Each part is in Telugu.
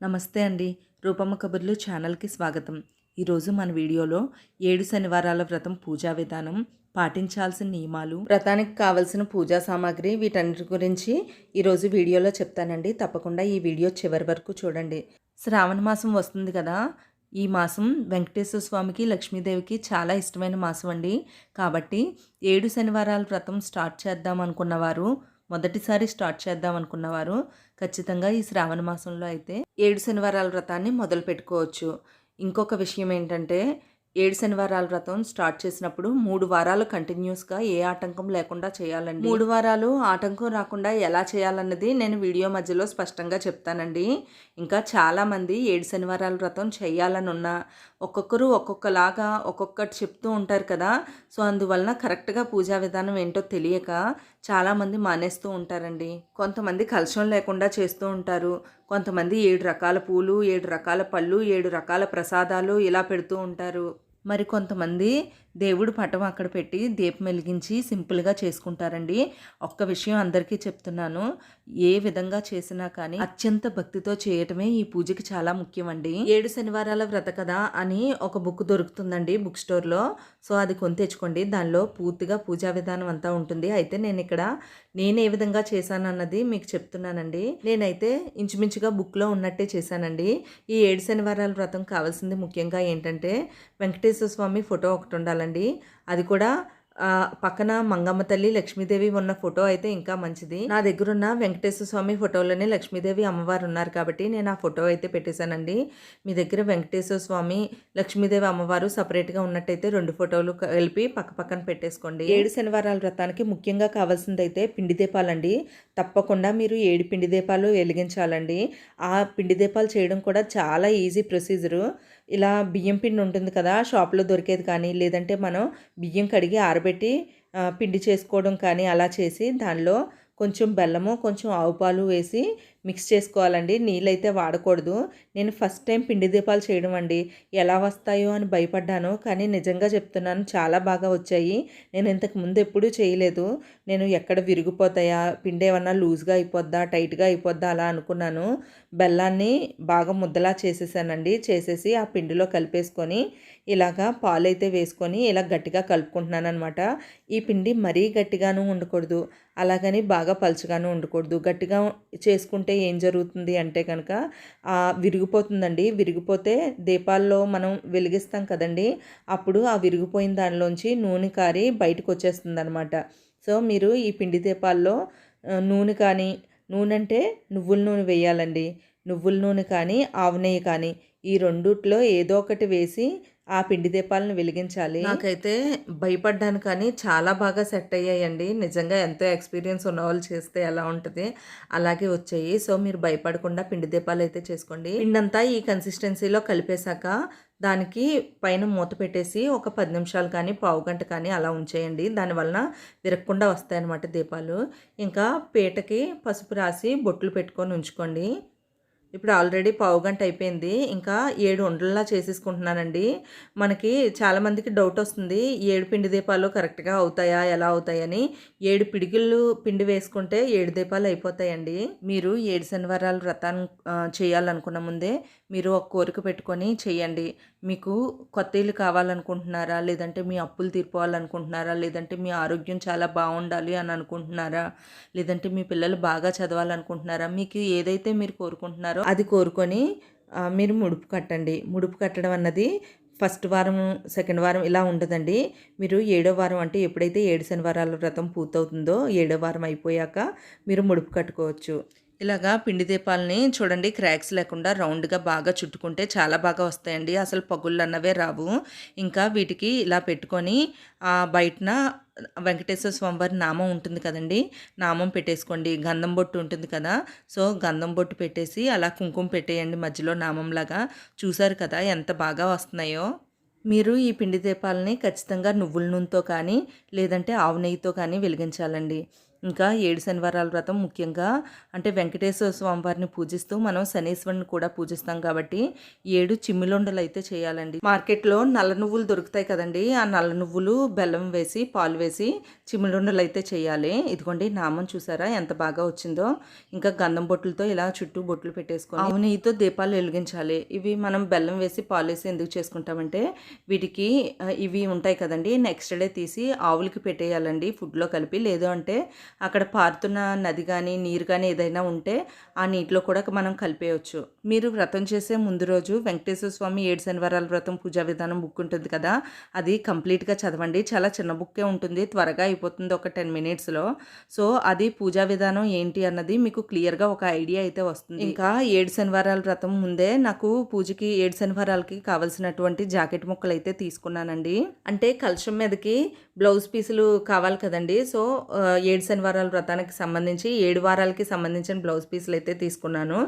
నమస్తే అండి. రూపమ్మ కబుర్లు ఛానల్కి స్వాగతం. ఈరోజు మన వీడియోలో ఏడు శనివారాల వ్రతం పూజా విధానం పాటించాల్సిన నియమాలు వ్రతానికి కావలసిన పూజా సామాగ్రి వీటన్నిటి గురించి ఈరోజు వీడియోలో చెప్తానండి. తప్పకుండా ఈ వీడియో చివరి వరకు చూడండి. శ్రావణ మాసం వస్తుంది కదా. ఈ మాసం వెంకటేశ్వర స్వామికి లక్ష్మీదేవికి చాలా ఇష్టమైన మాసం అండి. కాబట్టి ఏడు శనివారాల వ్రతం స్టార్ట్ చేద్దాం అనుకున్నవారు మొదటిసారి స్టార్ట్ చేద్దాం అనుకున్నవారు ఖచ్చితంగా ఈ శ్రావణ మాసంలో అయితే ఏడు శనివారాల వ్రతాన్ని మొదలు పెట్టుకోవచ్చు. ఇంకొక విషయం ఏంటంటే ఏడు శనివారాల వ్రతం స్టార్ట్ చేసినప్పుడు మూడు వారాలు కంటిన్యూస్గా ఏ ఆటంకం లేకుండా చేయాలండి. మూడు వారాలు ఆటంకం రాకుండా ఎలా చేయాలన్నది నేను వీడియో మధ్యలో స్పష్టంగా చెప్తానండి. ఇంకా చాలామంది ఏడు శనివారాల వ్రతం చేయాలని ఉన్నా ఒక్కొక్కరు ఒక్కొక్కలాగా ఒక్కొక్కటి చెప్తూ ఉంటారు కదా సో అందువలన కరెక్ట్గా పూజా విధానం ఏంటో తెలియక చాలామంది మానేస్తూ ఉంటారండి. కొంతమంది కలుషం లేకుండా చేస్తూ ఉంటారు. కొంతమంది ఏడు రకాల పూలు ఏడు రకాల పళ్ళు ఏడు రకాల ప్రసాదాలు ఇలా పెడుతూ ఉంటారు. మరి కొంతమంది దేవుడు పటం అక్కడ పెట్టి దీపం వెలిగించి సింపుల్గా చేసుకుంటారండి. ఒక్క విషయం అందరికీ చెప్తున్నాను. ఏ విధంగా చేసినా కానీ అత్యంత భక్తితో చేయటమే ఈ పూజకి చాలా ముఖ్యమండి. ఏడు శనివారాల వ్రత కదా అని ఒక బుక్ దొరుకుతుందండి బుక్ స్టోర్లో. సో అది కొని తెచ్చుకోండి. దానిలో పూర్తిగా పూజా విధానం అంతా ఉంటుంది. అయితే నేను ఇక్కడ నేను ఏ విధంగా చేశాను అన్నది మీకు చెప్తున్నానండి. నేనైతే ఇంచుమించుగా బుక్లో ఉన్నట్టే చేశానండి. ఈ ఏడు శనివారాల వ్రతం కావాల్సింది ముఖ్యంగా ఏంటంటే వెంకటేశ్వర స్వామి ఫోటో ఒకటి ఉండాలండి. అది కూడా పక్కన మంగమ్మ తల్లి లక్ష్మీదేవి ఉన్న ఫోటో అయితే ఇంకా మంచిది. నా దగ్గర ఉన్న వెంకటేశ్వర స్వామి ఫోటోలోనే లక్ష్మీదేవి అమ్మవారు ఉన్నారు కాబట్టి నేను ఆ ఫోటో అయితే పెట్టేశానండి. మీ దగ్గర వెంకటేశ్వర స్వామి లక్ష్మీదేవి అమ్మవారు సపరేట్గా ఉన్నట్టయితే రెండు ఫోటోలు కలిపి పక్క పక్కన పెట్టేసుకోండి. ఏడు శనివారాల వ్రతానికి ముఖ్యంగా కావాల్సింది అయితే పిండి దీపాలండి. తప్పకుండా మీరు ఏడు పిండి దీపాలు వెలిగించాలండి. ఆ పిండి దీపాలు చేయడం కూడా చాలా ఈజీ ప్రొసీజరు. ఇలా బియ్యం పిండి ఉంటుంది కదా షాప్లో దొరికేది కానీ లేదంటే మనం బియ్యం కడిగి ఆరబెట్టి పిండి చేసుకోవడం కానీ అలా చేసి దానిలో కొంచెం బెల్లము కొంచెం ఆవు పాలు వేసి మిక్స్ చేసుకోవాలండి. నీళ్ళైతే వాడకూడదు. నేను ఫస్ట్ టైం పిండి దీపాలు చేయడం అండి. ఎలా వస్తాయో అని భయపడ్డాను. కానీ నిజంగా చెప్తున్నాను చాలా బాగా వచ్చాయి. నేను ఇంతకు ముందు ఎప్పుడూ చేయలేదు. నేను ఎక్కడ విరిగిపోతాయా పిండి ఏమన్నా లూజ్గా అయిపోద్దా టైట్గా అయిపోద్దా అలా అనుకున్నాను. బెల్లాన్ని బాగా ముద్దలా చేసేసానండి. చేసేసి ఆ పిండిలో కలిపేసుకొని ఇలాగా పాలు అయితే వేసుకొని ఇలా గట్టిగా కలుపుకుంటున్నాను అనమాట ఈ పిండి మరీ గట్టిగాను ఉండకూడదు. అలాగని బాగా పలుచగాను ఉండకూడదు. గట్టిగా చేసుకుంటే ఏం జరుగుతుంది అంటే కనుక విరిగిపోతుందండి. విరిగిపోతే దీపాల్లో మనం వెలిగిస్తాం కదండి. అప్పుడు ఆ విరిగిపోయిన దానిలోంచి నూనె కారి బయటకు వచ్చేస్తుంది అనమాట సో మీరు ఈ పిండి దీపాల్లో నూనె కానీ నూనె అంటే నువ్వుల నూనె వేయాలండి. నువ్వుల నూనె కానీ ఆవు నెయ్యి కానీ ఈ రెండిట్లో ఏదో ఒకటి వేసి ఆ పిండి దీపాలను వెలిగించాలి. నాకైతే భయపడ్డాను కానీ చాలా బాగా సెట్ అయ్యాయండి. నిజంగా ఎంతో ఎక్స్పీరియన్స్ ఉన్న వాళ్ళు చేస్తే ఎలా ఉంటుంది? అలాగే వచ్చాయి. సో మీరు భయపడకుండా పిండి దీపాలు అయితే చేసుకోండి. పిండంతా ఈ కన్సిస్టెన్సీలో కలిపేశాక దానికి పైన మూత పెట్టేసి ఒక పది నిమిషాలు కానీ పావు గంట కానీ అలా ఉంచేయండి. దానివలన విరగకుండా వస్తాయన్నమాట దీపాలు. ఇంకా పీటకి పసుపు రాసి బొట్లు పెట్టుకొని ఉంచుకోండి. ఇప్పుడు ఆల్రెడీ పావు గంట అయిపోయింది. ఇంకా ఏడు ఉండల్లా చేసేసుకుంటున్నానండి. మనకి చాలామందికి డౌట్ వస్తుంది ఏడు పిండి దీపాలు కరెక్ట్గా అవుతాయా ఎలా అవుతాయని. ఏడు పిడికిళ్ళు పిండి వేసుకుంటే ఏడు దీపాలు అయిపోతాయండి. మీరు ఏడు శనివారాలు వ్రతాన్ని చేయాలనుకున్న ముందే మీరు ఒక కోరిక పెట్టుకొని చేయండి. మీకు కొత్త ఇల్లు కావాలనుకుంటున్నారా? లేదంటే మీ అప్పులు తీర్పోవాలనుకుంటున్నారా లేదంటే మీ ఆరోగ్యం చాలా బాగుండాలి అని అనుకుంటున్నారా? లేదంటే మీ పిల్లలు బాగా చదవాలనుకుంటున్నారా? మీకు ఏదైతే మీరు కోరుకుంటున్నారో అది కోరుకొని మీరు ముడుపు కట్టండి. ముడుపు కట్టడం అన్నది ఫస్ట్ వారం సెకండ్ వారం ఇలా ఉండదండి. మీరు ఏడో వారం అంటే ఎప్పుడైతే ఏడు శనివారాల వ్రతం పూర్తవుతుందో ఏడో వారం అయిపోయాక మీరు ముడుపు కట్టుకోవచ్చు. ఇలాగా పిండి దీపాలని చూడండి క్రాక్స్ లేకుండా రౌండ్గా బాగా చుట్టుకుంటే చాలా బాగా వస్తాయండి. అసలు పగుళ్ళు అన్నవే రావు. ఇంకా వీటికి ఇలా పెట్టుకొని బయటన వెంకటేశ్వర స్వామివారి నామం ఉంటుంది కదండి నామం పెట్టేసుకోండి. గంధం బొట్టు ఉంటుంది కదా సో గంధం బొట్టు పెట్టేసి అలా కుంకుమ పెట్టేయండి మధ్యలో నామంలాగా. చూసారు కదా ఎంత బాగా వస్తున్నాయో. మీరు ఈ పిండి దీపాలని ఖచ్చితంగా నువ్వుల నూనెతో కానీ లేదంటే ఆవు నెయ్యితో కానీ వెలిగించాలండి. ఇంకా ఏడు శనివారాల వ్రతం ముఖ్యంగా అంటే వెంకటేశ్వర స్వామివారిని పూజిస్తూ మనం శనీశ్వరుని కూడా పూజిస్తాం కాబట్టి ఏడు చిమ్మిలుండలు అయితే చేయాలండి. మార్కెట్లో నల్ల నువ్వులు దొరుకుతాయి కదండి. ఆ నల్ల నువ్వులు బెల్లం వేసి పాలు వేసి చిమ్మిలుండలు అయితే చేయాలి. ఇదిగోండి నామం చూసారా? ఎంత బాగా వచ్చిందో. ఇంకా గంధం బొట్టులతో ఇలా చుట్టూ బొట్లు పెట్టేసుకొని ఆవు నెయ్యితో దీపాలు వెలిగించాలి. ఇవి మనం బెల్లం వేసి పాలు వేసి ఎందుకు చేసుకుంటామంటే వీటికి ఇవి ఉంటాయి కదండి. నెక్స్ట్ డే తీసి ఆవులకి పెట్టేయాలండి. ఫుడ్లో కలిపి. లేదు అంటే అక్కడ పారుతున్న నది కానీ నీరు కానీ ఏదైనా ఉంటే ఆ నీటిలో కూడా మనం కలిపేయచ్చు. మీరు వ్రతం చేసే ముందు రోజు వెంకటేశ్వర స్వామి ఏడు శనివారాల వ్రతం పూజా విధానం బుక్ ఉంటుంది కదా అది కంప్లీట్గా చదవండి. చాలా చిన్న బుక్కే ఉంటుంది త్వరగా అయిపోతుంది ఒక టెన్ మినిట్స్లో. సో అది పూజా విధానం ఏంటి అన్నది మీకు క్లియర్గా ఒక ఐడియా అయితే వస్తుంది. ఇంకా ఏడు శనివారాల వ్రతం ముందే నాకు పూజకి ఏడు శనివారాలకి కావాల్సినటువంటి జాకెట్ ముక్కలు అయితే తీసుకున్నానండి. అంటే కలశం మీదకి బ్లౌజ్ పీసులు కావాలి కదండి. సో ఏడు శనివారాల వ్రతానికి సంబంధించి ఏడు వారాలకి సంబంధించిన బ్లౌజ్ పీసులు అయితే తీసుకున్నాను.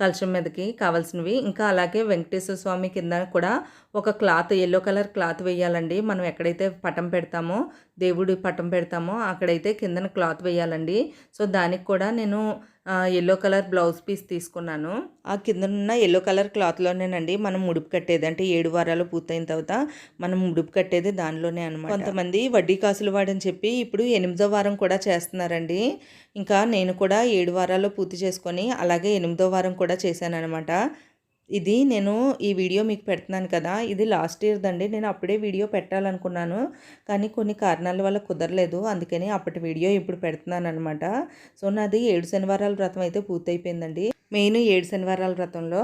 కలశం మీదకి కావాల్సినవి. ఇంకా అలాగే వెంకటేశ్వర స్వామి కింద కూడా ఒక క్లాత్ ఎల్లో కలర్ క్లాత్ వేయాలండి. మనం ఎక్కడైతే పటం పెడతామో దేవుడి పటం పెడతామో అక్కడైతే కిందన క్లాత్ వేయాలండి. సో దానికి కూడా నేను ఎల్లో కలర్ బ్లౌజ్ పీస్ తీసుకున్నాను. ఆ కింద ఉన్న ఎల్లో కలర్ క్లాత్లోనేనండి మనం ముడుపు కట్టేది. అంటే ఏడు వారాలు పూర్తయిన తర్వాత మనం ముడుపు కట్టేది దానిలోనే అనమాట కొంతమంది వడ్డీ కాసులు వాడని చెప్పి ఇప్పుడు ఎనిమిదో వారం కూడా చేస్తున్నారండి. ఇంకా నేను కూడా ఏడు వారాల్లో పూర్తి చేసుకొని అలాగే ఎనిమిదో వారం కూడా చేశాను అనమాట ఇది నేను ఈ వీడియో మీకు పెడుతున్నాను కదా ఇది లాస్ట్ ఇయర్ దండి. నేను అప్పుడే వీడియో పెట్టాలనుకున్నాను కానీ కొన్ని కారణాల వల్ల కుదరలేదు. అందుకని అప్పటి వీడియో ఇప్పుడు పెడుతున్నాను అనమాట సో నాది ఏడు శనివారాల వ్రతం అయితే పూర్తయిపోయిందండి. మెయిన్ ఏడు శనివారాల వ్రతంలో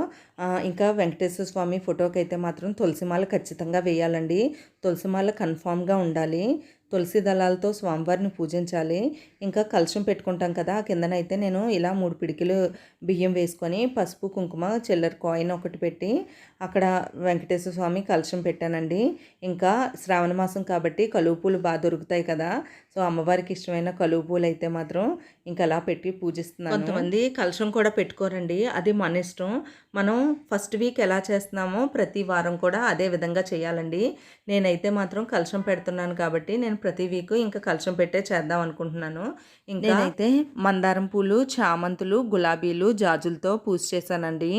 ఇంకా వెంకటేశ్వర స్వామి ఫోటోకి అయితే మాత్రం తులసిమాల ఖచ్చితంగా వేయాలండి. తులసిమాల కన్ఫామ్గా ఉండాలి. తులసి దళాలతో స్వామివారిని పూజించాలి. ఇంకా కలుషం పెట్టుకుంటాం కదా ఆ కిందనైతే నేను ఇలా మూడు పిడికిలు బియ్యం వేసుకొని పసుపు కుంకుమ చిల్లర కాయిన్ ఒకటి పెట్టి అక్కడ వెంకటేశ్వర స్వామి కలశం పెట్టానండి. ఇంకా శ్రావణ మాసం కాబట్టి కలువ పూలు బాగా దొరుకుతాయి కదా. సో అమ్మవారికి ఇష్టమైన కలువ పూలు అయితే మాత్రం ఇంకా అలా పెట్టి పూజిస్తున్నాను. కొంతమంది కలశం కూడా పెట్టుకోరండి. అది మన ఇష్టం. మనం ఫస్ట్ వీక్ ఎలా చేస్తున్నామో ప్రతి వారం కూడా అదే విధంగా చేయాలండి. నేనైతే మాత్రం కలశం పెడుతున్నాను కాబట్టి నేను ప్రతి వీక్ ఇంకా కలశం పెట్టే చేద్దాం అనుకుంటున్నాను. ఇంకా నేనైతే మందారం పూలు చామంతులు గులాబీలు జాజులతో పూజ చేశానండి.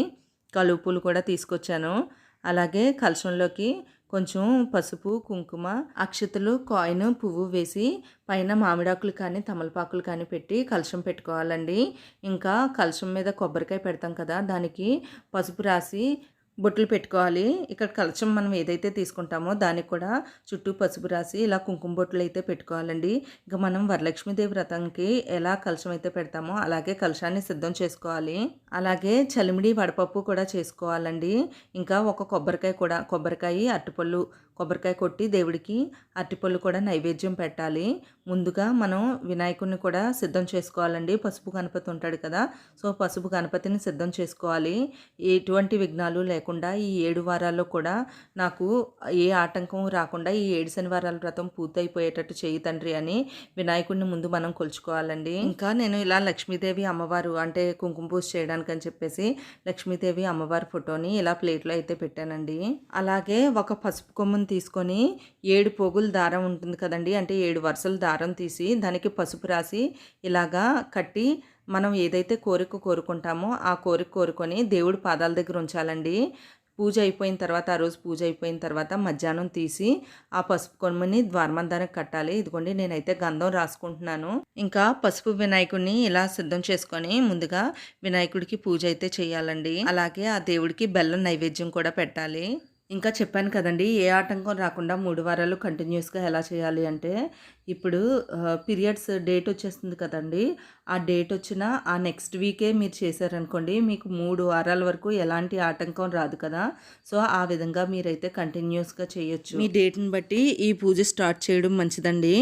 కలుపులు కూడా తీసుకొచ్చాను. అలాగే కలశంలోకి కొంచెం పసుపు కుంకుమ అక్షతలు కాయిన్ పువ్వు వేసి పైన మామిడాకులు కానీ తమలపాకులు కానీ పెట్టి కలశం పెట్టుకోవాలండి. ఇంకా కలశం మీద కొబ్బరికాయ పెడతాం కదా దానికి పసుపు రాసి బొట్లు పెట్టుకోవాలి. ఇక్కడ కలశం మనం ఏదైతే తీసుకుంటామో దానికి కూడా చుట్టూ పసుపు రాసి ఇలా కుంకుమ బొట్లు అయితే పెట్టుకోవాలండి. ఇంకా మనం వరలక్ష్మీదేవి వ్రతంకి ఎలా కలశం అయితే పెడతామో అలాగే కలశాన్ని సిద్ధం చేసుకోవాలి. అలాగే చలిమిడి వడపప్పు కూడా చేసుకోవాలండి. ఇంకా ఒక కొబ్బరికాయ కూడా కొబ్బరికాయ అరటిపళ్ళు కొబ్బరికాయ కొట్టి దేవుడికి అరటిపళ్ళు కూడా నైవేద్యం పెట్టాలి. ముందుగా మనం వినాయకుడిని కూడా సిద్ధం చేసుకోవాలండి. పసుపు గణపతి ఉంటాడు కదా సో పసుపు గణపతిని సిద్ధం చేసుకోవాలి. ఎటువంటి విఘ్నాలు లేకుండా ఈ ఏడు వారాల్లో కూడా నాకు ఏ ఆటంకం రాకుండా ఈ ఏడు శనివారాల వ్రతం పూర్తయిపోయేటట్టు చేయి తండ్రి అని వినాయకుడిని ముందు మనం కొలుచుకోవాలండి. ఇంకా నేను ఇలా లక్ష్మీదేవి అమ్మవారు అంటే కుంకుమ పూజ చేయడానికి అని చెప్పేసి లక్ష్మీదేవి అమ్మవారి ఫోటోని ఇలా ప్లేట్లో అయితే పెట్టానండి. అలాగే ఒక పసుపు కొమ్ముని తీసుకొని ఏడు పోగులు దారం ఉంటుంది కదండి. అంటే ఏడు వరుసలు దారం తీసి దానికి పసుపు రాసి ఇలాగా కట్టి మనం ఏదైతే కోరిక కోరుకుంటామో ఆ కోరిక కోరుకొని దేవుడి పాదాల దగ్గర ఉంచాలండి. పూజ అయిపోయిన తర్వాత ఆ రోజు పూజ అయిపోయిన తర్వాత మధ్యాహ్నం తీసి ఆ పసుపు కొమ్మని ద్వారమందానికి కట్టాలి. ఇదిగోండి నేనైతే గంధం రాసుకుంటున్నాను. ఇంకా పసుపు వినాయకుడిని ఇలా సిద్ధం చేసుకొని ముందుగా వినాయకుడికి పూజ అయితే చేయాలండి. అలాగే ఆ దేవుడికి బెల్లం నైవేద్యం కూడా పెట్టాలి. ఇంకా చెప్పాను కదండి ఏ ఆటంకం రాకుండా మూడు వారాలు కంటిన్యూస్గా ఎలా చేయాలి అంటే ఇప్పుడు పీరియడ్స్ డేట్ వచ్చేస్తుంది కదండి. ఆ డేట్ వచ్చిన ఆ నెక్స్ట్ వీకే మీరు చేశారనుకోండి మీకు మూడు వారాల వరకు ఎలాంటి ఆటంకం రాదు కదా. సో ఆ విధంగా మీరైతే కంటిన్యూస్గా చేయొచ్చు. మీ డేట్ని బట్టి ఈ పూజ స్టార్ట్ చేయడం మంచిదండి.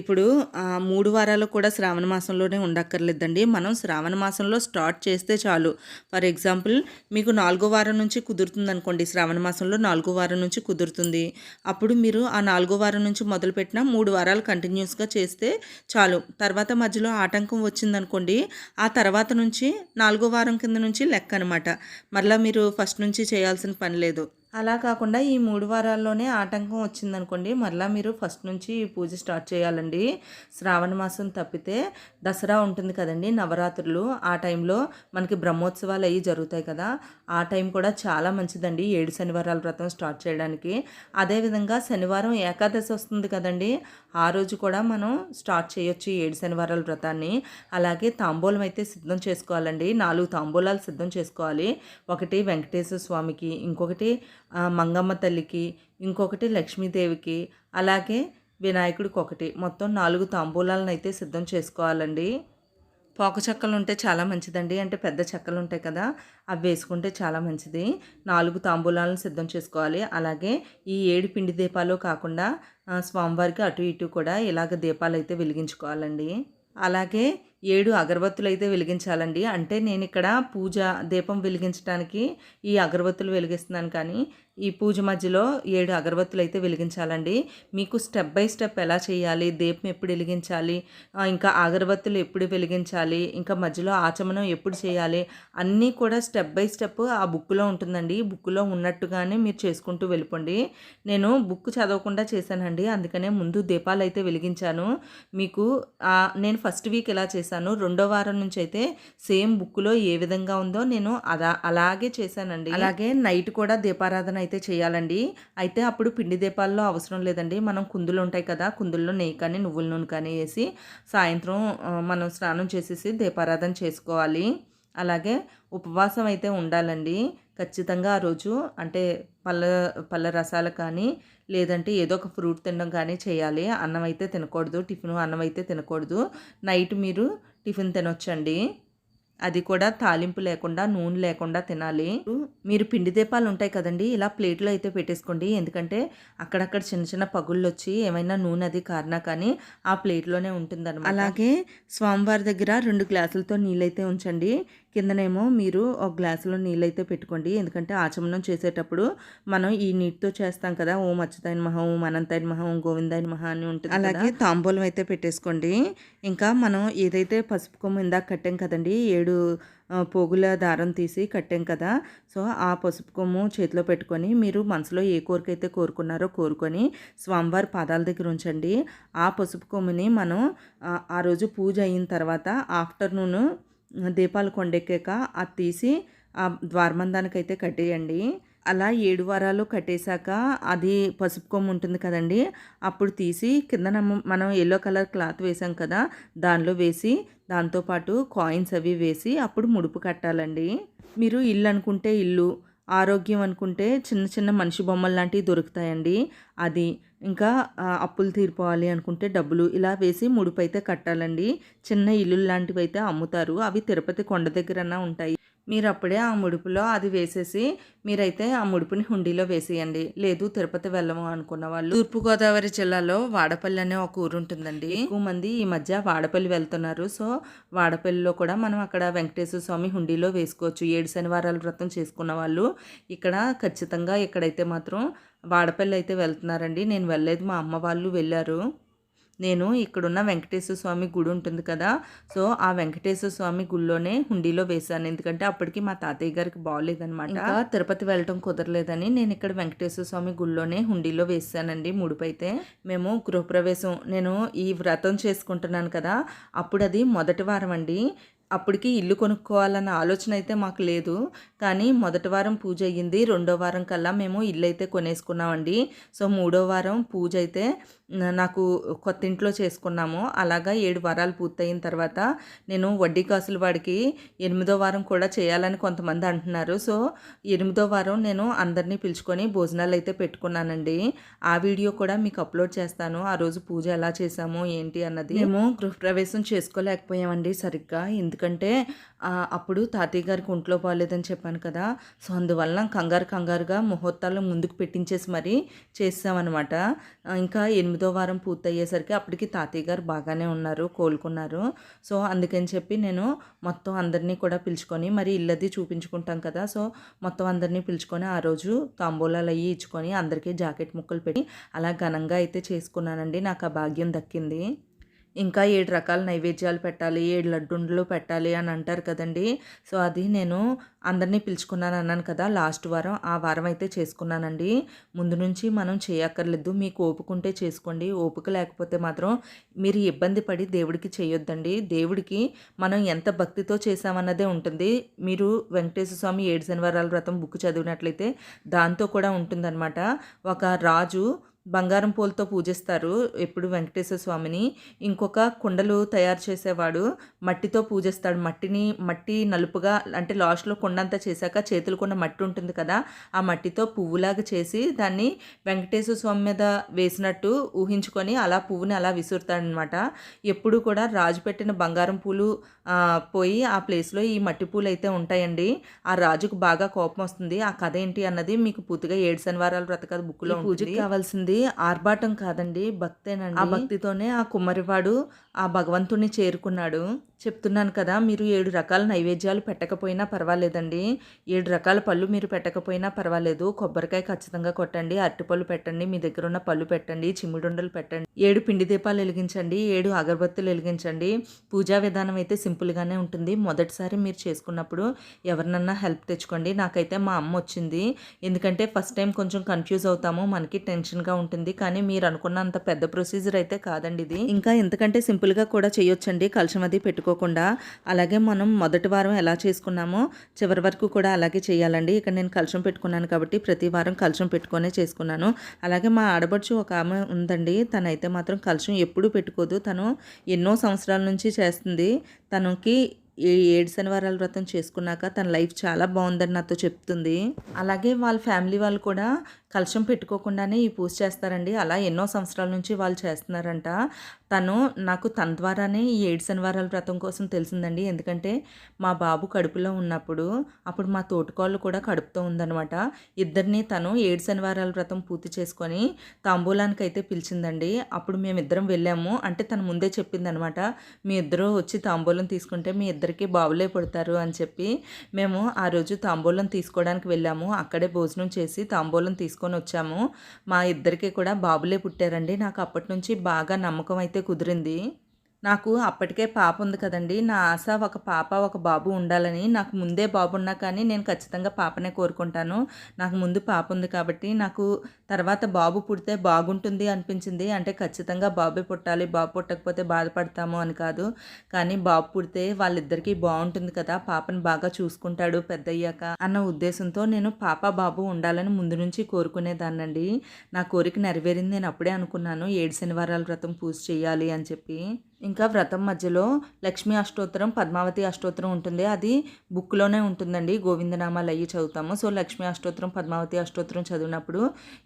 ఇప్పుడు ఆ మూడు వారాలు కూడా శ్రావణ మాసంలోనే ఉండక్కర్లేదండి. మనం శ్రావణ మాసంలో స్టార్ట్ చేస్తే చాలు. ఫర్ ఎగ్జాంపుల్ మీకు నాలుగో వారం నుంచి కుదురుతుంది అనుకోండి శ్రావణ మాసంలో నాలుగో వారం నుంచి కుదురుతుంది. అప్పుడు మీరు ఆ నాలుగో వారం నుంచి మొదలుపెట్టిన మూడు వారాలు కంటిన్యూ కంటిన్యూస్గా చేస్తే చాలు. తర్వాత మధ్యలో ఆటంకం వచ్చిందనుకోండి ఆ తర్వాత నుంచి నాలుగో వారం కింద నుంచి లెక్క అనమాట మరలా మీరు ఫస్ట్ నుంచి చేయాల్సిన పని లేదు. అలా కాకుండా ఈ మూడు వారాల్లోనే ఆటంకం వచ్చిందనుకోండి మరలా మీరు ఫస్ట్ నుంచి ఈ పూజ స్టార్ట్ చేయాలండి. శ్రావణ మాసం తప్పితే దసరా ఉంటుంది కదండి నవరాత్రులు. ఆ టైంలో మనకి బ్రహ్మోత్సవాలు అవి జరుగుతాయి కదా ఆ టైం కూడా చాలా మంచిదండి ఏడు శనివారాల వ్రతం స్టార్ట్ చేయడానికి. అదేవిధంగా శనివారం ఏకాదశి వస్తుంది కదండి ఆ రోజు కూడా మనం స్టార్ట్ చేయొచ్చు ఏడు శనివారాల వ్రతాన్ని. అలాగే తాంబూలం అయితే సిద్ధం చేసుకోవాలండి నాలుగు తాంబూలాలు సిద్ధం చేసుకోవాలి. ఒకటి వెంకటేశ్వర స్వామికి ఇంకొకటి మంగమ్మ తల్లికి ఇంకొకటి లక్ష్మీదేవికి అలాగే వినాయకుడికి ఒకటి మొత్తం నాలుగు తాంబూలాలను అయితే సిద్ధం చేసుకోవాలండి. పోక చెక్కలు ఉంటే చాలా మంచిదండి. అంటే పెద్ద చెక్కలు ఉంటాయి కదా అవి వేసుకుంటే చాలా మంచిది. నాలుగు తాంబూలాలను సిద్ధం చేసుకోవాలి. అలాగే ఈ ఏడు పిండి దీపాలు కాకుండా స్వామివారికి అటు ఇటు కూడా ఇలాగ దీపాలు అయితే వెలిగించుకోవాలండి. అలాగే ఏడు అగరబత్తులు అయితే వెలిగించాలండి. అంటే నేను ఇక్కడ పూజ దీపం వెలిగించడానికి ఈ అగరబత్తులు వెలిగిస్తున్నాను కానీ ఈ పూజ మధ్యలో ఏడు అగరబత్తులు అయితే వెలిగించాలండి. మీకు స్టెప్ బై స్టెప్ ఎలా చేయాలి దీపం ఎప్పుడు వెలిగించాలి ఇంకా అగరబత్తులు ఎప్పుడు వెలిగించాలి ఇంకా మధ్యలో ఆచమనం ఎప్పుడు చేయాలి అన్నీ కూడా స్టెప్ బై స్టెప్ ఆ బుక్లో ఉంటుందండి. బుక్లో ఉన్నట్టుగానే మీరు చేసుకుంటూ వెళ్ళిపోండి. నేను బుక్ చదవకుండా చేశానండి. అందుకనే ముందు దీపాలు అయితే వెలిగించాను. మీకు నేను ఫస్ట్ వీక్ ఎలా చేశాను రెండో వారం నుంచి అయితే సేమ్ బుక్లో ఏ విధంగా ఉందో నేను అలా అలాగే చేశానండి. అలాగే నైట్ కూడా దీపారాధన అయితే చేయాలండి. అయితే అప్పుడు పిండి దీపాల్లో అవసరం లేదండి. మనం కుందులు ఉంటాయి కదా కుందుల్లో నెయ్యి కానీ నువ్వుల నూనె కానీ వేసి సాయంత్రం మనం స్నానం చేసేసి దీపారాధన చేసుకోవాలి. అలాగే ఉపవాసం అయితే ఉండాలండి. ఖచ్చితంగా ఆ రోజు అంటే పళ్ళ పళ్ళ రసాలు కానీ లేదంటే ఏదో ఒక ఫ్రూట్ తినడం కానీ చేయాలి. అన్నం అయితే తినకూడదు టిఫిన్ అన్నం అయితే తినకూడదు. నైట్ మీరు టిఫిన్ తినొచ్చండి. అది కూడా తాలింపు లేకుండా నూనె లేకుండా తినాలి. మీరు పిండి దీపాలు ఉంటాయి కదండి ఇలా ప్లేట్లో అయితే పెట్టేసుకోండి. ఎందుకంటే అక్కడక్కడ చిన్న చిన్న పగుళ్ళు వచ్చి ఏమైనా నూనె అది కారణా కానీ ఆ ప్లేట్లోనే ఉంటుందన్నమాట. అలాగే స్వామివారి దగ్గర రెండు గ్లాసులతో నీళ్ళైతే ఉంచండి. కిందనేమో మీరు ఒక గ్లాసులో నీళ్ళైతే పెట్టుకోండి. ఎందుకంటే ఆచమనం చేసేటప్పుడు మనం ఈ నీటితో చేస్తాం కదా. ఓం అచ్యుతాయన మహా ఓం అనంతాయన మహా ఓం గోవిందాయన మహా అని ఉంటుంది అలాగే తాంబూలం అయితే పెట్టేసుకోండి. ఇంకా మనం ఏదైతే పసుపు కొమ్మ ఇందాక కట్టాం కదండి ఏడు పోగుల దారం తీసి కట్టాం కదా. సో ఆ పసుపు కొమ్ము చేతిలో పెట్టుకొని మీరు మనసులో ఏ కోరిక అయితే కోరుకున్నారో కోరుకొని స్వామివారి పాదాల దగ్గర ఉంచండి. ఆ పసుపు కొమ్ముని మనం ఆ రోజు పూజ అయిన తర్వాత ఆఫ్టర్నూన్ దీపాలు కొండెక్కాక అది తీసి ఆ ద్వారబంధానికి అయితే కట్టేయండి. అలా ఏడు వారాలు కట్టేశాక అది పసుపు కొమ్ము ఉంటుంది కదండి అప్పుడు తీసి కింద మనం ఎల్లో కలర్ క్లాత్ వేసాం కదా దానిలో వేసి దాంతోపాటు కాయిన్స్ అవి వేసి అప్పుడు ముడుపు కట్టాలండి. మీరు ఇల్లు అనుకుంటే ఇల్లు ఆరోగ్యం అనుకుంటే చిన్న చిన్న మనిషి బొమ్మలు లాంటివి దొరుకుతాయండి. అది ఇంకా అప్పులు తీరిపోవాలి అనుకుంటే డబ్బులు ఇలా వేసి ముడుపు అయితే కట్టాలండి. చిన్న ఇల్లు లాంటివి అయితే అమ్ముతారు. అవి తిరుపతి కొండ దగ్గరన్నా ఉంటాయి. మీరు అప్పుడే ఆ ముడుపులో అది వేసేసి మీరైతే ఆ ముడుపుని హుండీలో వేసేయండి. లేదు తిరుపతి వెళ్ళము అనుకున్న వాళ్ళు. తూర్పుగోదావరి జిల్లాలో వాడపల్లి అనే ఒక ఊరు ఉంటుందండి ఎక్కువ మంది ఈ మధ్య వాడపల్లి వెళ్తున్నారు. సో వాడపల్లిలో కూడా మనం అక్కడ వెంకటేశ్వర స్వామి హుండీలో వేసుకోవచ్చు. ఏడు శనివారాల వ్రతం చేసుకున్న వాళ్ళు. ఇక్కడ ఖచ్చితంగా ఇక్కడైతే మాత్రం వాడపల్లి అయితే వెళ్తున్నారండి. నేను వెళ్ళలేదు. మా అమ్మ వాళ్ళు వెళ్ళారు. నేను ఇక్కడున్న వెంకటేశ్వర స్వామి గుడి ఉంటుంది కదా. సో ఆ వెంకటేశ్వర స్వామి గుడిలోనే హుండీలో వేశాను. ఎందుకంటే అప్పటికి మా తాతయ్య గారికి బాగోలేదనమాట తిరుపతి వెళ్ళటం కుదరలేదని నేను ఇక్కడ వెంకటేశ్వర స్వామి గుడిలోనే హుండీలో వేసానండి ముడిపైతే. మేము గృహప్రవేశం నేను ఈ వ్రతం చేసుకుంటున్నాను కదా. అప్పుడు అది మొదటి వారం అండి. అప్పటికి ఇల్లు కొనుక్కోవాలన్న ఆలోచన అయితే మాకు లేదు. కానీ మొదటి వారం పూజ అయ్యింది. రెండో వారం కల్లా మేము ఇల్లు అయితే కొనేసుకున్నామండి. సో మూడో వారం పూజ అయితే నాకు కొత్త ఇంట్లో చేసుకున్నాము. అలాగా ఏడు వారాలు పూర్తయిన తర్వాత నేను వడ్డీ కాసుల వాడికి ఎనిమిదో వారం కూడా చేయాలని కొంతమంది అంటున్నారు. సో ఎనిమిదో వారం నేను అందరినీ పిలుచుకొని భోజనాలు అయితే పెట్టుకున్నానండి. ఆ వీడియో కూడా మీకు అప్లోడ్ చేస్తాను. ఆ రోజు పూజ ఎలా చేసాము ఏంటి అన్నది మేము గృహప్రవేశం చేసుకోలేకపోయామండి సరిగ్గా. ఎందుకు ఎందుకంటే అప్పుడు తాతయ్య గారికి ఒంట్లో బాగాలేదని చెప్పాను కదా. సో అందువల్ల కంగారు కంగారుగా ముహూర్తాలు ముందుకు పెట్టించేసి మరీ చేసామన్నమాట ఇంకా ఎనిమిదో వారం పూర్తయ్యేసరికి అప్పటికి తాతయ్య గారు బాగానే ఉన్నారు కోలుకున్నారు. సో అందుకని చెప్పి నేను మొత్తం అందరినీ కూడా పిలుచుకొని మరి ఇల్లది చూపించుకుంటాం కదా. సో మొత్తం అందరినీ పిలుచుకొని ఆ రోజు తాంబూలాలు అయ్యి ఇచ్చుకొని అందరికీ జాకెట్ ముక్కలు పెట్టి అలా ఘనంగా అయితే చేసుకున్నానండి. నాకు ఆ భాగ్యం దక్కింది. ఇంకా ఏడు రకాల నైవేద్యాలు పెట్టాలి ఏడు లడ్డుండలు పెట్టాలి అని అంటారు కదండి. సో అది నేను అందరినీ పిలుచుకున్నాను అన్నాను కదా లాస్ట్ వారం. ఆ వారం అయితే చేసుకున్నానండి. ముందు నుంచి మనం చేయక్కర్లేదు మీకు ఓపుకుంటే చేసుకోండి. ఓపిక లేకపోతే మాత్రం మీరు ఇబ్బంది పడి దేవుడికి చేయొద్దండి. దేవుడికి మనం ఎంత భక్తితో చేసామన్నదే ఉంటుంది. మీరు వెంకటేశ్వర స్వామి ఏడు శనివారాల వ్రతం బుక్ చదివినట్లయితే దాంతో కూడా ఉంటుందన్నమాట. ఒక రాజు బంగారం పూలతో పూజిస్తారు ఎప్పుడు వెంకటేశ్వర స్వామిని. ఇంకొక కుండలు తయారు చేసేవాడు మట్టితో పూజిస్తాడు. మట్టిని మట్టి నలుపుగా అంటే లాస్ట్లో కుండంతా చేశాక చేతులకున్న మట్టి ఉంటుంది కదా ఆ మట్టితో పువ్వులాగా చేసి దాన్ని వెంకటేశ్వర స్వామి మీద వేసినట్టు ఊహించుకొని అలా పువ్వుని అలా విసురుతాడనమాట ఎప్పుడు కూడా రాజు పెట్టిన బంగారం పూలు పోయి ఆ ప్లేస్లో ఈ మట్టి పూలు అయితే ఉంటాయండి. ఆ రాజుకు బాగా కోపం వస్తుంది. ఆ కథ ఏంటి అన్నది మీకు పూర్తిగా ఏడు శనివారాలు బ్రతకదు బుక్లో పూజకి కావాల్సింది ఆర్భాటం కాదండి భక్తేనండి. ఆ భక్తితోనే ఆ కుమ్మరివాడు ఆ భగవంతుని చేరుకున్నాడు. చెప్తున్నాను కదా మీరు ఏడు రకాల నైవేద్యాలు పెట్టకపోయినా పర్వాలేదండి. ఏడు రకాల పళ్ళు మీరు పెట్టకపోయినా పర్వాలేదు. కొబ్బరికాయ ఖచ్చితంగా కొట్టండి అరటిపళ్ళు పెట్టండి మీ దగ్గర ఉన్న పళ్ళు పెట్టండి చిమ్మిడుండలు పెట్టండి ఏడు పిండి దీపాలు వెలిగించండి ఏడు అగరబత్తులు వెలిగించండి. పూజా విధానం అయితే సింపుల్గానే ఉంటుంది. మొదటిసారి మీరు చేసుకున్నప్పుడు ఎవరినన్నా హెల్ప్ తెచ్చుకోండి. నాకైతే మా అమ్మ వచ్చింది. ఎందుకంటే ఫస్ట్ టైం కొంచెం కన్ఫ్యూజ్ అవుతాము. మనకి టెన్షన్గా ఉంటుంది. కానీ మీరు అనుకున్నంత పెద్ద ప్రొసీజర్ అయితే కాదండి ఇది. ఇంకా ఎంతకంటే సింపుల్గా కూడా చేయొచ్చండి. కలుషం అది పెట్టుకోకుండా. అలాగే మనం మొదటి వారం ఎలా చేసుకున్నామో చివరి వరకు కూడా అలాగే చేయాలండి. ఇక్కడ నేను కలుషం పెట్టుకున్నాను కాబట్టి ప్రతి వారం కలుషం పెట్టుకొనే చేసుకున్నాను. అలాగే మా ఆడబడుచు ఒక ఆమె ఉందండి. తనైతే మాత్రం కలుషం ఎప్పుడూ పెట్టుకోదు. తను ఎన్నో సంవత్సరాల నుంచి చేస్తుంది. తనకి ఈ ఏడు శనివారాల వ్రతం చేసుకున్నాక తన లైఫ్ చాలా బాగుందని నాతో చెప్తుంది. అలాగే వాళ్ళ ఫ్యామిలీ వాళ్ళు కూడా కలశం పెట్టుకోకుండానే ఈ పూజ చేస్తారండి. అలా ఎన్నో సంవత్సరాల నుంచి వాళ్ళు చేస్తున్నారంట. తను నాకు తన ద్వారానే ఈ ఏడు శనివారాల వ్రతం కోసం తెలిసిందండి. ఎందుకంటే మా బాబు కడుపులో ఉన్నప్పుడు అప్పుడు మా తోటకోళ్ళు కూడా కడుపుతో ఉందనమాట ఇద్దరిని తను ఏడు శనివారాల వ్రతం పూర్తి చేసుకొని తాంబూలానికి అయితే పిలిచిందండి. అప్పుడు మేమిద్దరం వెళ్ళాము. అంటే తను ముందే చెప్పిందనమాట మీ ఇద్దరు వచ్చి తాంబూలం తీసుకుంటే మీ ఇద్దరికి బావులే పుడతారు అని చెప్పి మేము ఆ రోజు తాంబూలం తీసుకోవడానికి వెళ్ళాము. అక్కడే భోజనం చేసి తాంబూలం తీసుకు తీసుకొని వచ్చాము. మా ఇద్దరికి కూడా బాబులే పుట్టారండి. నాకు అప్పటి నుంచి బాగా నమ్మకం అయితే కుదిరింది. నాకు అప్పటికే పాప ఉంది కదండి. నా ఆశ ఒక పాప ఒక బాబు ఉండాలని నాకు ముందే బాబు ఉన్నా కానీ నేను ఖచ్చితంగా పాపనే కోరుకుంటాను. నాకు ముందు పాప ఉంది కాబట్టి నాకు తర్వాత బాబు పుడితే బాగుంటుంది అనిపించింది. అంటే ఖచ్చితంగా బాబే పుట్టాలి బాబు పుట్టకపోతే బాధపడతాము అని కాదు. కానీ బాబు పుడితే వాళ్ళిద్దరికీ బాగుంటుంది కదా. పాపని బాగా చూసుకుంటాడు పెద్దయ్యాక అన్న ఉద్దేశంతో నేను పాప బాబు ఉండాలని ముందు నుంచి కోరుకునేదాన్నండి. నా కోరిక నెరవేరింది నేను అప్పుడే అనుకున్నాను. ఏడు శనివారాల వ్రతం పూజ చేయాలి అని చెప్పి. ఇంకా వ్రతం మధ్యలో లక్ష్మీ అష్టోత్తరం పద్మావతి అష్టోత్తరం ఉంటుంది. అది బుక్లోనే ఉంటుందండి. గోవిందనామాలు అయ్యి చదువుతాము. సో లక్ష్మీ అష్టోత్తరం పద్మావతి అష్టోత్తరం చదివినప్పుడు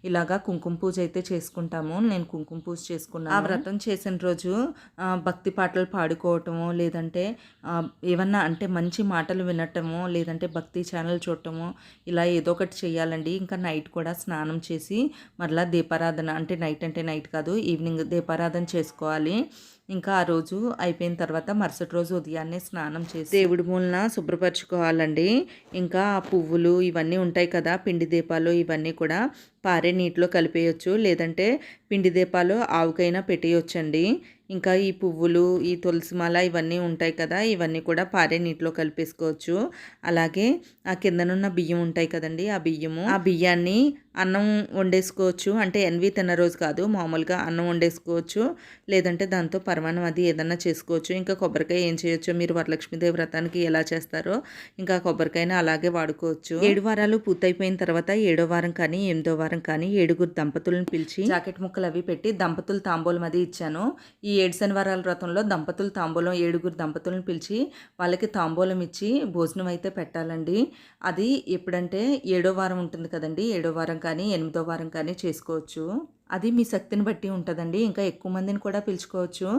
ఇలాగా కుంకుమ పూజ అయితే చేసుకుంటాము. నేను కుంకుమ పూజ చేసుకున్నాను. ఆ వ్రతం చేసిన రోజు భక్తి పాటలు పాడుకోవటము లేదంటే ఏమన్నా అంటే మంచి మాటలు వినటము లేదంటే భక్తి ఛానల్ చూడటము ఇలా ఏదో ఒకటి చేయాలండి. ఇంకా నైట్ కూడా స్నానం చేసి మరలా దీపారాధన అంటే నైట్ అంటే నైట్ కాదు ఈవినింగ్ దీపారాధన చేసుకోవాలి. ఇంకా ఆ రోజు అయిపోయిన తర్వాత మరుసటి రోజు ఉదయాన్నే స్నానం చేసి దేవుడి మూలన శుభ్రపరచుకోవాలండి. ఇంకా ఆ పువ్వులు ఇవన్నీ ఉంటాయి కదా పిండి దీపాలు ఇవన్నీ కూడా పారే నీటిలో కలిపేయచ్చు. లేదంటే పిండి దీపాలు ఆవుకైనా పెట్టేయొచ్చండి. ఇంకా ఈ పువ్వులు ఈ తులసిమాల ఇవన్నీ ఉంటాయి కదా ఇవన్నీ కూడా పారే నీటిలో కలిపేసుకోవచ్చు. అలాగే ఆ కిందనున్న బియ్యం ఉంటాయి కదండి ఆ బియ్యము. ఆ బియ్యాన్ని అన్నం వండేసుకోవచ్చు. అంటే ఎన్వి తిన్న రోజు కాదు మామూలుగా అన్నం వండేసుకోవచ్చు. లేదంటే దాంతో పరమాణం అది ఏదన్నా చేసుకోవచ్చు. ఇంకా కొబ్బరికాయ ఏం చేయొచ్చు? మీరు వరలక్ష్మీదేవి వ్రతానికి ఎలా చేస్తారో ఇంకా కొబ్బరికాయని అలాగే వాడుకోవచ్చు. ఏడు వారాలు పూర్తయిపోయిన తర్వాత ఏడో వారం కానీ ఎనిమిదో వారం కానీ ఏడుగురు దంపతులను పిలిచి జాకెట్ ముక్కలు అవి పెట్టి దంపతులు తాంబూలం అది ఇచ్చాను. ఈ ఏడు శనివారాల వ్రతంలో దంపతులు తాంబూలం ఏడుగురు దంపతులను పిలిచి వాళ్ళకి తాంబూలం ఇచ్చి భోజనం అయితే పెట్టాలండి. అది ఎప్పుడంటే ఏడో వారం ఉంటుంది కదండి. ఏడో వారం కానీ ఎనిమిదో వారం కానీ చేసుకోవచ్చు. అది మీ శక్తిని బట్టి ఉంటుందండి. ఇంకా ఎక్కువ మందిని కూడా పిలుచుకోవచ్చు.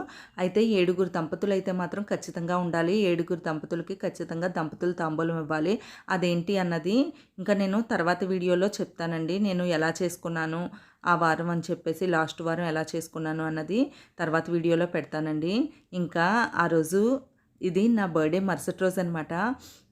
అయితే ఏడుగురు దంపతులు అయితే మాత్రం ఖచ్చితంగా ఉండాలి. ఏడుగురు దంపతులకి ఖచ్చితంగా దంపతులు తాంబూలం ఇవ్వాలి. అదేంటి అన్నది ఇంకా నేను తర్వాత వీడియోలో చెప్తానండి. నేను ఎలా చేసుకున్నాను ఆ వారం అని చెప్పేసి లాస్ట్ వారం ఎలా చేసుకున్నాను అన్నది తర్వాత వీడియోలో పెడతానండి. ఇంకా ఆ రోజు ఇది నా బర్త్డే మరుసటి రోజు అనమాట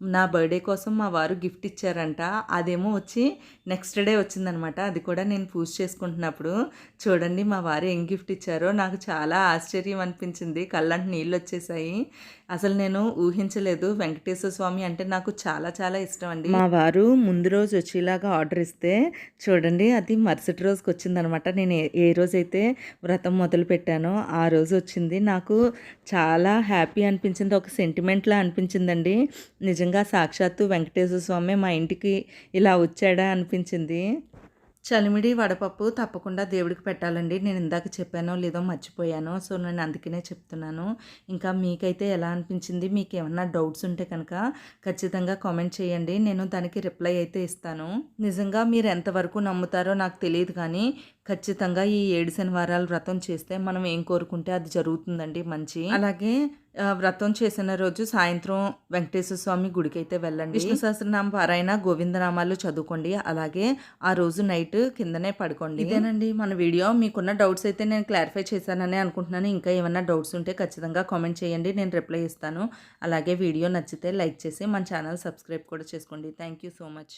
నా బర్త్డే కోసం మా వారు గిఫ్ట్ ఇచ్చారంట. అదేమో వచ్చి నెక్స్ట్ డే వచ్చిందనమాట. అది కూడా నేను పూజ చేసుకుంటున్నప్పుడు చూడండి మా వారు ఏం గిఫ్ట్ ఇచ్చారో. నాకు చాలా ఆశ్చర్యం అనిపించింది. కళ్ళంటి నీళ్ళు వచ్చేసాయి. అసలు నేను ఊహించలేదు. వెంకటేశ్వర స్వామి అంటే నాకు చాలా చాలా ఇష్టం అండి. మా వారు ముందు రోజు వచ్చేలాగా ఆర్డర్ ఇస్తే చూడండి అది మరుసటి రోజుకి వచ్చిందనమాట. నేను ఏ- ఏ రోజైతే వ్రతం మొదలు పెట్టానో ఆ రోజు వచ్చింది. నాకు చాలా హ్యాపీ అనిపించింది. ఒక సెంటిమెంట్లా అనిపించిందండి. నిజంగా సాక్షాత్తు వెంకటేశ్వర స్వామి మా ఇంటికి ఇలా వచ్చాడా అనిపించింది. చలిమిడి వడపప్పు తప్పకుండా దేవుడికి పెట్టాలండి. నేను ఇందాక చెప్పానో లేదో మర్చిపోయాను సో నేను అందుకనే చెప్తున్నాను. ఇంకా మీకైతే ఎలా అనిపించింది? మీకు ఏమన్నా డౌట్స్ ఉంటే కనుక ఖచ్చితంగా కామెంట్ చేయండి. నేను దానికి రిప్లై అయితే ఇస్తాను. నిజంగా మీరు ఎంతవరకు నమ్ముతారో నాకు తెలియదు కానీ ఖచ్చితంగా ఈ ఏడు శనివారాలు వ్రతం చేస్తే మనం ఏం కోరుకుంటే అది జరుగుతుందండి మంచి. అలాగే వ్రతం చేసిన రోజు సాయంత్రం వెంకటేశ్వర స్వామి గుడికి అయితే వెళ్ళండి. విష్ణు సహస్రనామ పారాయణ గోవిందనామాలు చదువుకోండి. అలాగే ఆ రోజు నైట్ కిందనే పడుకోండి. ఇదేనండి మన వీడియో. మీకున్న డౌట్స్ అయితే నేను క్లారిఫై చేశానని అనుకుంటున్నాను. ఇంకా ఏమైనా డౌట్స్ ఉంటే ఖచ్చితంగా కామెంట్ చేయండి. నేను రిప్లై ఇస్తాను. అలాగే వీడియో నచ్చితే లైక్ చేసి మన ఛానల్ సబ్స్క్రైబ్ కూడా చేసుకోండి. Thank you so much.